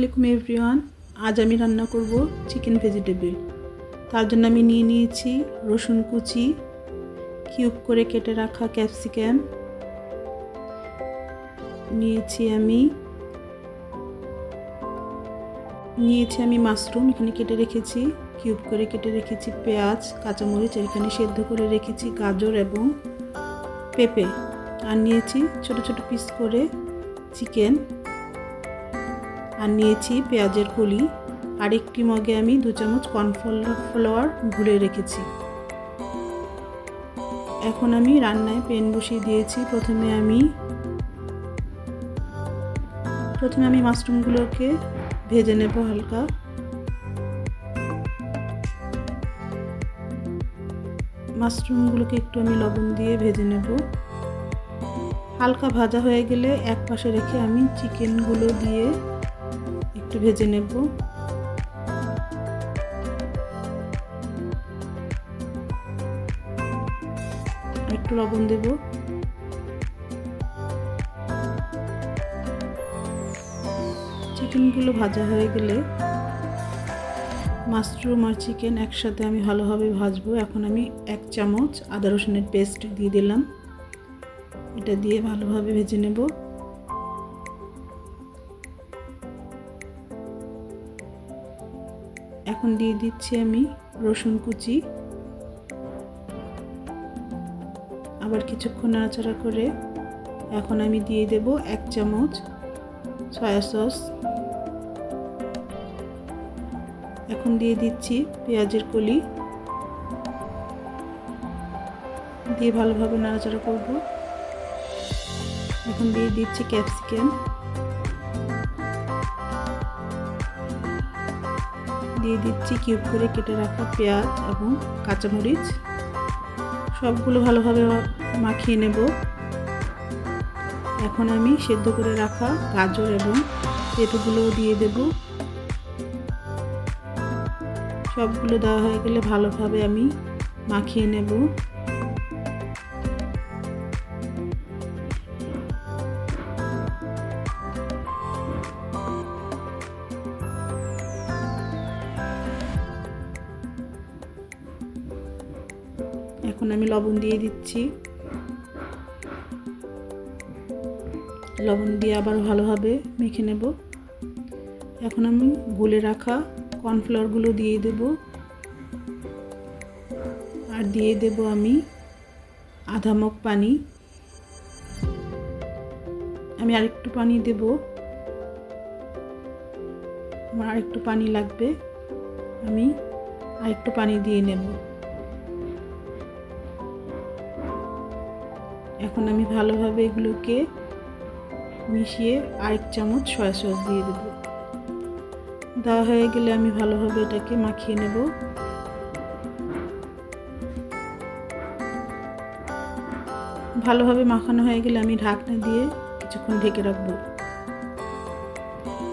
আলাইকুম এভরিওয়ান, আজ আমি রান্না করব চিকেন ভেজিটেবল। তার জন্য আমি নিয়ে নিয়েছি রসুন কুচি, কিউব করে কেটে রাখা ক্যাপসিকাম। নিয়েছি আমি নিয়েছি আমি মাশরুম, এখানে কেটে রেখেছি, কিউব করে কেটে রেখেছি পেঁয়াজ, কাঁচামরিচ এখানে সেদ্ধ করে রেখেছি গাজর এবং পেঁপে। আর নিয়েছি ছোট ছোট পিস করে চিকেন। আর নিয়েছি পেঁয়াজের কলি আর একটি মগে আমি দু চামচ কর্নফ্লাওয়ার গুলে রেখেছি। এখন আমি রান্নায় পেন বসিয়ে দিয়েছি। প্রথমে আমি প্রথমে আমি মাশরুমগুলোকে ভেজে নেব হালকা। মাশরুমগুলোকে একটু আমি লবণ দিয়ে ভেজে নেব। হালকা ভাজা হয়ে গেলে এক পাশে রেখে আমি চিকেনগুলো দিয়ে একটু ভেজে নেব। একটু লবণ দেব। চিকেনগুলো ভাজা হয়ে গেলে মাশরুম আর চিকেন একসাথে আমি ভালোভাবে ভাজবো। এখন আমি এক চামচ আদা রসুনের পেস্ট দিয়ে দিলাম। এটা দিয়ে ভালোভাবে ভেজে নেব। এখন দিয়ে দিচ্ছি আমি রসুন কুচি। আবার কিছুক্ষণ নাড়াচাড়া করে এখন আমি দিয়ে দেব এক চামচ সয়া সস। এখন দিয়ে দিচ্ছি পেঁয়াজের কলি। দিয়ে ভালোভাবে নাড়াচাড়া করব। এখন দিয়ে দিচ্ছি ক্যাপসিকাম। দিয়ে দিচ্ছি কিউব করে কেটে রাখা পেঁয়াজ এবং কাঁচামরিচ। সবগুলো ভালোভাবে মাখিয়ে নেব। এখন আমি সেদ্ধ করে রাখা গাজর এবং পেঁপেগুলোও দিয়ে দেব। সবগুলো দেওয়া হয়ে গেলে ভালোভাবে আমি মাখিয়ে নেব। এখন আমি লবণ দিয়ে দিচ্ছি। লবণ দিয়ে আবার ভালোভাবে মেখে নেব। এখন আমি গুলে রাখা কর্নফ্লাওয়ারগুলো দিয়ে দেব। আর দিয়ে দেব আমি আধা মগ পানি। আমি আরেকটু পানি দেব। আমার আরেকটু পানি লাগবে। আমি আরেকটু পানি দিয়ে নেব। এখন আমি ভালোভাবে এগুলোকে মিশিয়ে আরেক চামচ সয়া সস দিয়ে দেব। দেওয়া হয়ে গেলে আমি ভালোভাবে এটাকে মাখিয়ে নেব। ভালোভাবে মাখানো হয়ে গেলে আমি ঢাকনা দিয়ে কিছুক্ষণ ঢেকে রাখব।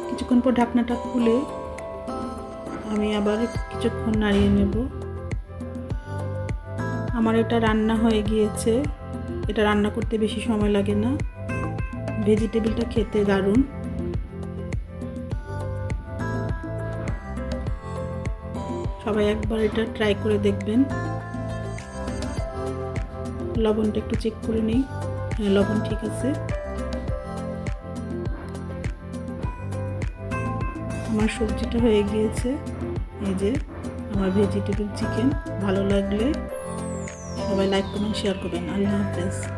কিছুক্ষণ পর ঢাকনাটা খুলে আমি আবার কিছুক্ষণ নাড়িয়ে নেব। আমার এটা রান্না হয়ে গিয়েছে। এটা রান্না করতে বেশি সময় লাগে না। ভেজিটেবিলটা খেতে দারুণ। সবাই একবার এটা ট্রাই করে দেখবেন। লবণটা একটু চেক করে নিই। হ্যাঁ লবণ ঠিক আছে। আমার সবজিটা হয়ে গিয়েছে। এই যে, আমার ভেজিটেবল চিকেন। ভালো লাগলে সবাই লাইক কমেন্ট শেয়ার করবেন। আল্লাহ হাফেজ।